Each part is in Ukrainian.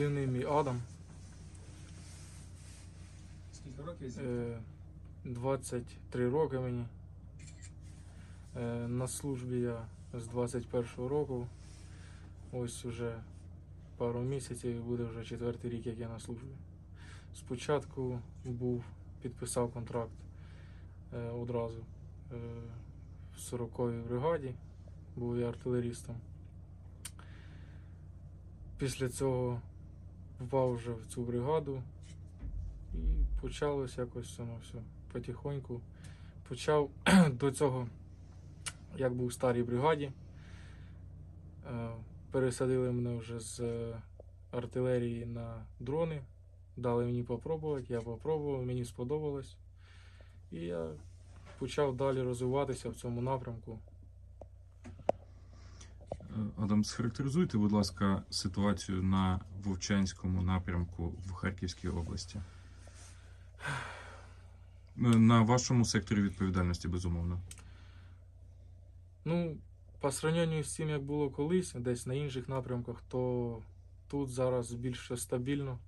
Позивний мій Адам. Скільки років? Е, 23 роки мені. Е, На службі я з 21 року. Ось уже пару місяців і буде вже четвертий рік, як я на службі. Спочатку був, підписав контракт е, одразу е, в 40-й бригаді, був я артилерістом. Після цього впав вже в цю бригаду і почалось якось воно все потихоньку. Почав до цього, як був в старій бригаді. Е, Пересадили мене вже з е, артилерії на дрони. Дали мені попробувати, я попробував, мені сподобалось. І я почав далі розвиватися в цьому напрямку. Адам, схарактеризуйте, будь ласка, ситуацію на Вовчанському напрямку в Харківській області. На вашому секторі відповідальності, безумовно. Ну, по сравненню з тим, як було колись, десь на інших напрямках, то тут зараз більше стабільно.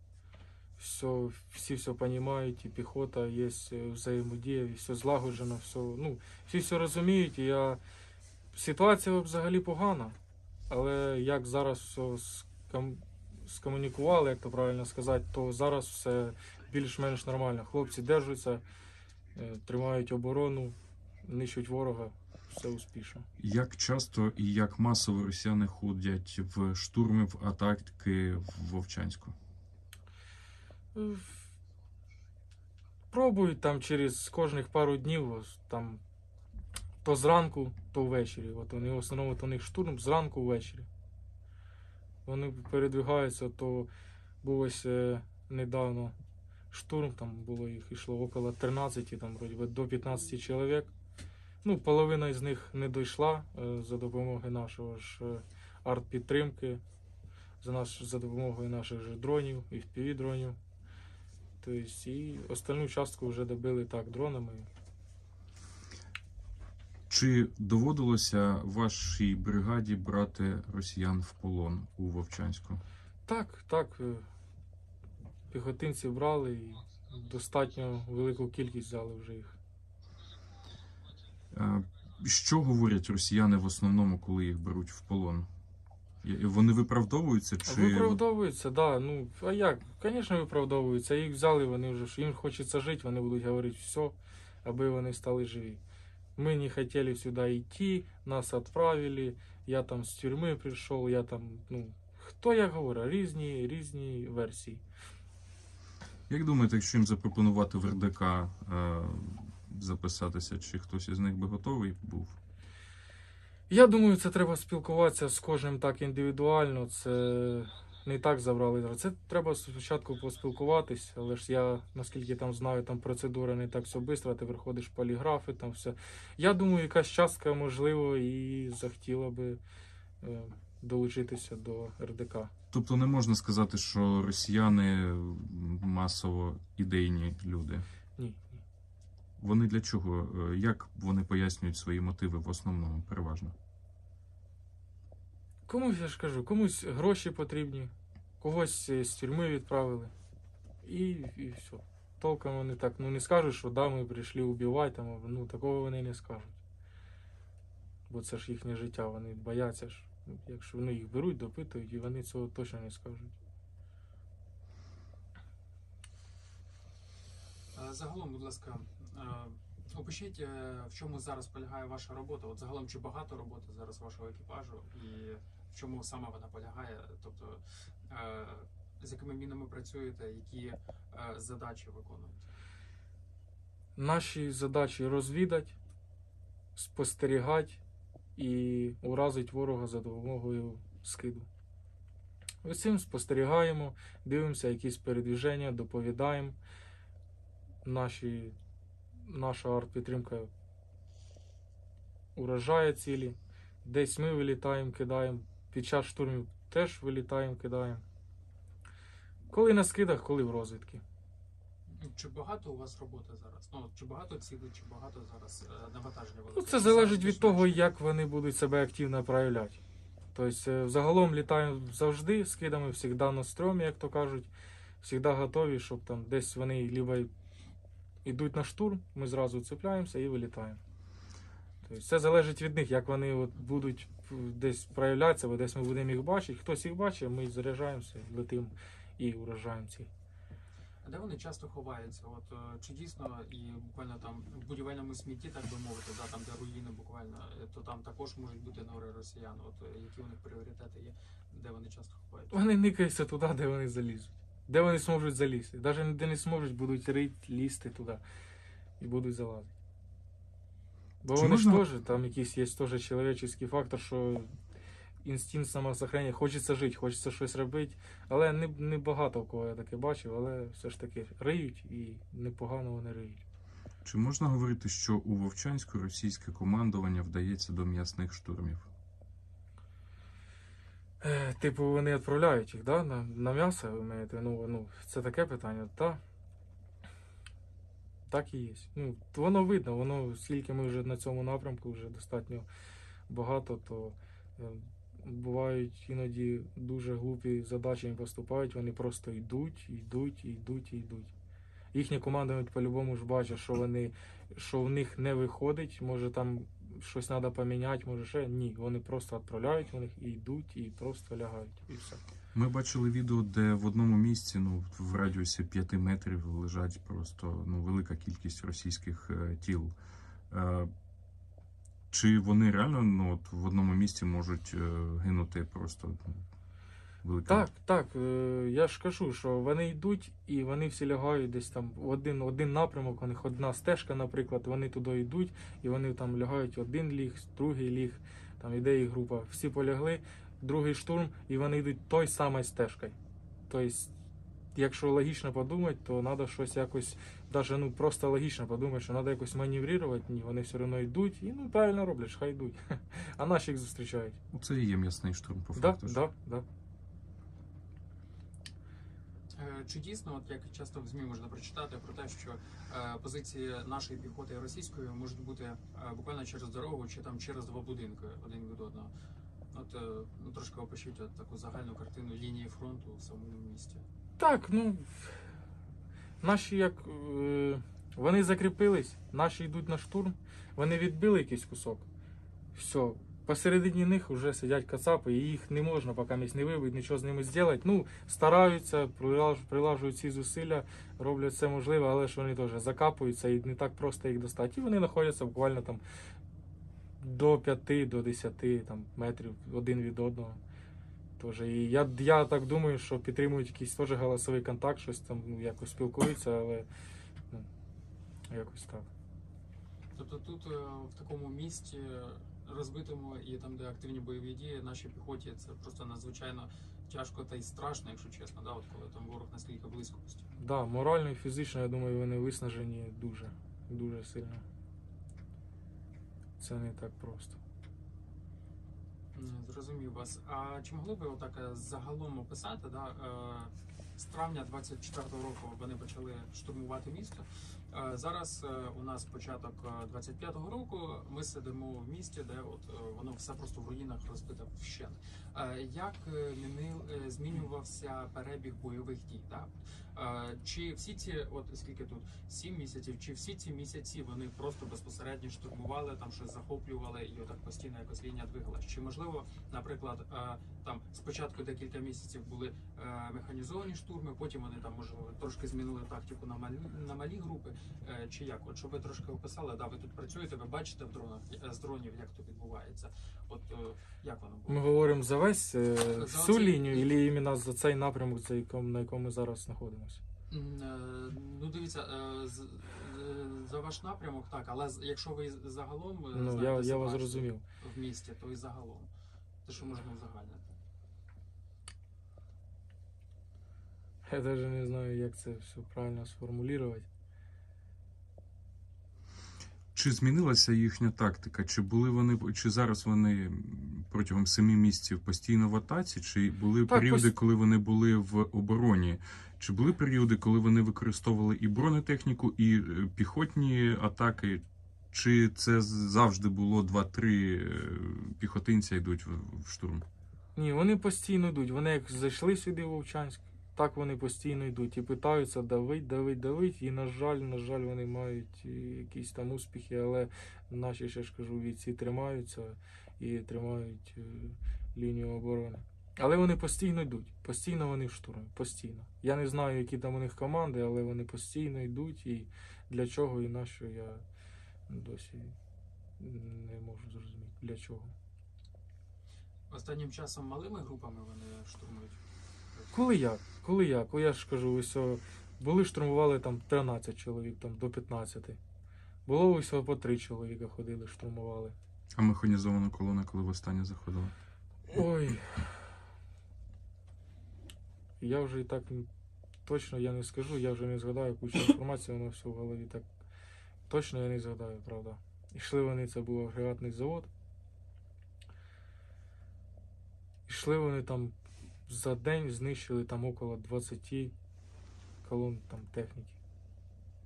Все, всі все розуміють, і піхота, є е, взаємодія, і все злагоджено, все, ну, всі все розуміють. І я... Ситуація взагалі погана, але як зараз все ском... скомунікували, як то правильно сказати, то зараз все більш-менш нормально. Хлопці держаться, е, тримають оборону, нищуть ворога, все успішно. Як часто і як масово росіяни ходять в штурми, в атаки в Вовчанську? Е, Пробують там через кожних пару днів, там то зранку, то ввечері. От вони в основному у них штурм зранку ввечері. Вони передвигаються, то був ось е, недавно штурм, там було їх йшло около 13, там вроді до 15 чоловік. Ну, половина з них не дійшла е, за допомогою нашого ж е, артпідтримки, за, наш, за допомогою наших же дронів і впівдронів. Тобто, і остальну частку вже добили так дронами. Чи доводилося вашій бригаді брати росіян в полон у Вовчанську? Так, так. е, Піхотинців брали і достатньо велику кількість взяли вже їх. Е, Що говорять росіяни в основному, коли їх беруть в полон? Вони виправдовуються чи Виправдовуються, да. Ну, а як? Звісно, виправдовуються. Їх взяли, вони вже їм хочеться жити, вони будуть говорити все, аби вони стали живі. Ми не хотіли сюди йти, нас відправили, я там з тюрми прийшов, я там, ну, хто як говорить, різні, різні версії. як думаєте, якщо їм запропонувати в РДК е, записатися, чи хтось із них би готовий був? Я думаю, це треба спілкуватися з кожним так індивідуально. Це не так забрали. Це треба спочатку поспілкуватись, але ж я, наскільки там знаю, там процедура не так все швидко, ти приходиш поліграфи, там все. Я думаю, якась частка, можливо, і захотіла би е, долучитися до РДК. Тобто не можна сказати, що росіяни масово ідейні люди. Ні. Вони для чого? Е, Як вони пояснюють свої мотиви в основному, переважно? Комусь я ж кажу, комусь гроші потрібні, когось з тюрми відправили. І, і все. Толком вони так ну не скажуть, що да, ми прийшли убивати, там, ну такого вони не скажуть. Бо це ж їхнє життя, вони бояться ж. Ну, Якщо вони їх беруть, допитують, і вони цього точно не скажуть. Е, Загалом, будь ласка, е, опишіть, е, в чому зараз полягає ваша робота. От загалом, чи багато роботи зараз вашого екіпажу, і чому саме вона полягає? Тобто, е, з якими мінами працюєте, які е, задачі виконуєте? Наші задачі розвідати, спостерігати і уразити ворога за допомогою скиду. Ось цим спостерігаємо, дивимося якісь передвіження, доповідаємо. Наші, наша артпідтримка уражає цілі. Десь ми вилітаємо, кидаємо. Під час штурмів теж вилітаємо, кидаємо. Коли на скидах, коли в розвідки. Чи багато у вас роботи зараз? Ну, чи багато цілей, чи багато зараз е, навантаження Ну, це залежить від того, як вони будуть себе активно проявляти. Тобто, е, взагалом літаємо завжди з кидами, завжди на стрьомі, як то кажуть, завжди готові, щоб там десь вони либо йдуть на штурм, ми зразу цепляємося і вилітаємо. Тобто, це залежить від них, як вони от будуть десь проявлятися, бо десь ми будемо їх бачити. Хтось їх бачить, ми заряджаємося, летимо і уражаємо ціль. А де вони часто ховаються? От е, чи дійсно і буквально там в будівельному смітті, так би мовити, да, там де руїни буквально, е, то там також можуть бути нори росіян. От е, які у них пріоритети є, де вони часто ховаються? Вони никаються туди, де вони залізуть. Де вони зможуть залізти. Навіть де не зможуть, будуть рить, лізти туди і будуть залазити. Бо Чи вони ж теж, там якийсь є теж чоловічий фактор, що інстинкт самосохранення, хочеться жити, хочеться щось робити. Але не, не багато в кого я таке бачив, але все ж таки риють і непогано вони риють. Чи можна говорити, що у Вовчанську російське командування вдається до м'ясних штурмів? Е, Типу, вони відправляють їх, да? на, на м'ясо, ви маєте? Ну, ну, це таке питання, та. Так і є. Ну, воно видно, воно, скільки ми вже на цьому напрямку вже достатньо багато, то е, бувають іноді дуже глупі задачі їм поступають, вони просто йдуть, йдуть, йдуть, йдуть. Їхні команди по-любому ж бачать, що вони, що в них не виходить, може там щось треба поміняти, може ще. Ні, вони просто відправляють них і йдуть, і просто лягають. І все. Ми бачили відео, де в одному місці, ну в радіусі 5 метрів, лежать просто ну, велика кількість російських е, тіл. Е, чи вони реально ну, от, в одному місці можуть е, гинути просто ну, велика Так, так. Я ж кажу, що вони йдуть і вони всі лягають десь там в один, один напрямок, у них одна стежка, наприклад, вони туди йдуть, і вони там лягають один ліг, другий ліг, там іде їх група. Всі полягли, другий штурм, і вони йдуть той самою стежкою. Тобто, якщо логічно подумати, то треба щось якось, навіть ну, просто логічно подумати, що треба якось маневрувати, ні, вони все одно йдуть, і ну правильно роблять, хай йдуть. А наші їх зустрічають. Це і є м'ясний штурм, по факту. ж. да, да. Е, Чи дійсно, от як часто в ЗМІ можна прочитати про те, що е, позиції нашої піхоти і російської можуть бути е, буквально через дорогу чи там через два будинки один від одного? От е, ну трошки опишіть от таку загальну картину лінії фронту в самому місті. Так, ну. Наші як. Е, вони закріпились, наші йдуть на штурм, вони відбили якийсь кусок. Все. Посередині них вже сидять кацапи, і їх не можна, поки місць не вибить, нічого з ними зробити. Ну, стараються, прилажують ці зусилля, роблять все можливе, але ж вони теж закапуються і не так просто їх достати. І вони знаходяться буквально там до 5 до 10 там, метрів один від одного. Тоже. І я, я так думаю, що підтримують якийсь теж голосовий контакт, щось там ну, якось спілкуються, але ну, якось так. Тобто тут е, в такому місті розбитому і там, де активні бойові дії, нашій піхоті це просто надзвичайно тяжко та й страшно, якщо чесно, да, от коли там ворог настільки близько постійно. Да, морально і фізично, я думаю, вони виснажені дуже, дуже сильно. Це не так просто. Зрозумів вас. А чи могли б ви отак е, загалом описати? Да, е, з травня 24-го року вони почали штурмувати місто. Е, Зараз е, у нас початок е, 25-го року. Ми сидимо в місті, де от е, воно все просто в руїнах розбите вщент. Е, Як е, е, змінювався перебіг бойових дій? Е, Чи всі ці, от скільки тут, сім місяців, чи всі ці місяці вони просто безпосередньо штурмували, там щось захоплювали і отак постійно якось лінія двигалась? Чи можливо, наприклад, е, там спочатку декілька місяців були е, механізовані штурми, потім вони там можливо трошки змінили тактику на малі на малі групи? Е, Чи як? От щоб ви трошки описали, да, ви тут працюєте, ви бачите в дронах е, з дронів, як то відбувається? От е, як воно було? Ми говоримо за весь За всю оцей- лінію, або іменно за цей напрямок, за якому, на якому ми зараз знаходимося. Ну, дивіться, за ваш напрямок, так, але якщо ви загалом Ну, знаєте я, я вас зрозумів. в місті, то і загалом. Те, що можна узагальнити. Я навіть не знаю, як це все правильно сформулювати. Чи змінилася їхня тактика? Чи були вони чи зараз вони протягом семи місяців постійно в атаці? Чи були Так, періоди, пос- коли вони були в обороні? Чи були періоди, коли вони використовували і бронетехніку, і е, піхотні атаки? Чи це завжди було 2-3 е, піхотинця йдуть в, в штурм? Ні, вони постійно йдуть. Вони як зайшли сюди в Вовчанськ, так вони постійно йдуть і питаються давить, давить, давить. І, на жаль, на жаль, вони мають е, якісь там успіхи, але наші, ще ж кажу, війці тримаються і тримають е, лінію оборони. Але вони постійно йдуть, постійно вони в штурмі, постійно. Я не знаю, які там у них команди, але вони постійно йдуть. І для чого і на що я досі не можу зрозуміти. Для чого. Останнім часом малими групами вони штурмують. Коли як? Коли як? О, я ж кажу, ось були штурмували там 13 чоловік, там до 15. Було ось по 3 чоловіка ходили, штурмували. А механізована колона, коли востаннє заходила? Ой. Я вже і так точно я не скажу, я вже не згадаю кучу інформації, воно все в голові так. Точно я не згадаю, правда. Ішли вони, це був агрегатний завод. Ішли вони там за день знищили там около 20 колон там техніки.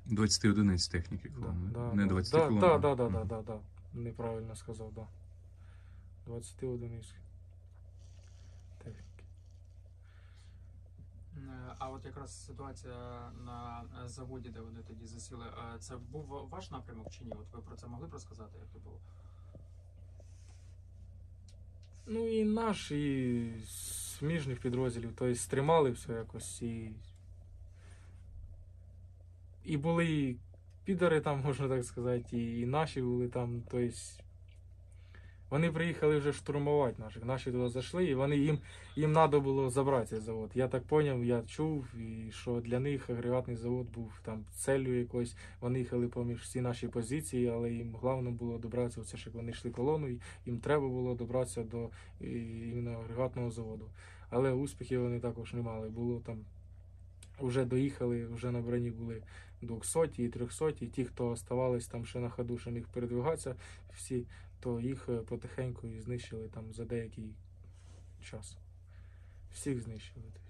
20 одиниць техніки колони. Да, не да, 20 да, колон. Да, да, да, да, Мгм. да, да. Неправильно сказав, да. 20 одиниць техніки. Е, А от якраз ситуація на е, заводі, де вони тоді засіли, е, це був ваш напрямок чи ні? От ви про це могли б розказати, як то було? Ну і наш, і сміжних підрозділів, тобто стримали все якось і. І були і підари там, можна так сказати, і, наші були там, тобто. Вони приїхали вже штурмувати наших. Наші туди зайшли, і вони їм, їм треба було забрати цей завод. Я так зрозумів, я чув, і що для них агрегатний завод був там целью якоюсь. Вони їхали поміж всі наші позиції, але їм головне було добратися, оце ж як вони йшли колоною, їм треба було добратися до і, іменно агрегатного заводу. Але успіхів вони також не мали. Було там вже доїхали, вже на броні були 200 і 300, і ті, хто оставались там ще на ходу, що міг передвигатися, всі, то їх е, потихеньку і знищили там за деякий час. Всіх знищили. Тобто.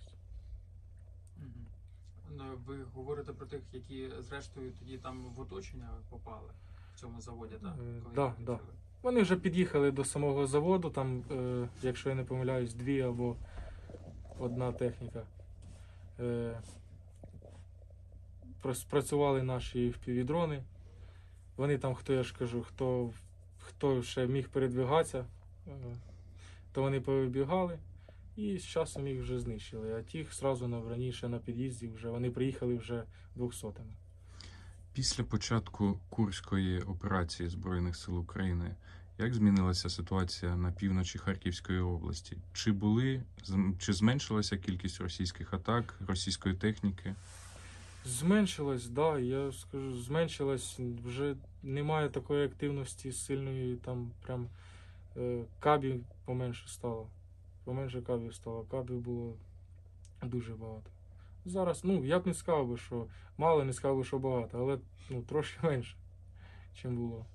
Ну, Ви говорите про тих, які зрештою тоді там в оточення попали в цьому заводі, так? Е, Коли да, їх да. Вони вже під'їхали до самого заводу, там, е, якщо я не помиляюсь, дві або одна техніка. Е, Працювали наші впівдрони. Вони там, хто я ж кажу, хто, хто ще міг передвигатися, е, то вони повибігали і з часом їх вже знищили. А тих на раніше на під'їзді вже вони приїхали вже двохсотими. Після початку Курської операції Збройних сил України, як змінилася ситуація на півночі Харківської області? Чи були чи зменшилася кількість російських атак, російської техніки? Зменшилось, да, я скажу, зменшилось. Вже немає такої активності сильної, там прям е, кабів поменше стало. Поменше кабів стало. Кабів було дуже багато. Зараз, ну, я б не сказав би, що мало, не сказав би, що багато, але ну, трошки менше, ніж було.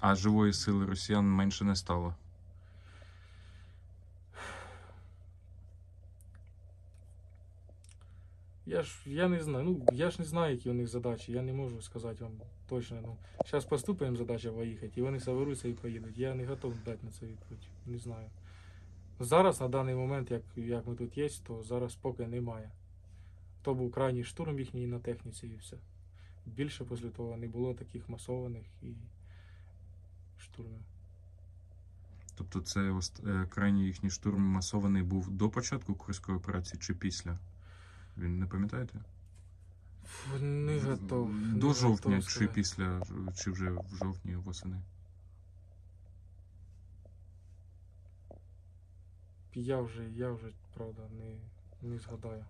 А живої сили росіян менше не стало. Я ж я не знаю. Ну я ж не знаю, які у них задачі. Я не можу сказати вам точно. Ну зараз поступимо задача виїхати, і вони соберуться і поїдуть. Я не готовий дати на це відповідь. Не знаю. Зараз, на даний момент, як, як ми тут є, то зараз поки немає. То був крайній штурм їхній на техніці і все. Більше після того не було таких масованих і штурмів. Тобто, це е, крайній їхній штурм масований був до початку Курської операції чи після? Він не пам'ятаєте? Не готов. не До жовтня готов чи після, чи вже в жовтні восени? Я вже, я вже, правда, не, не згадаю.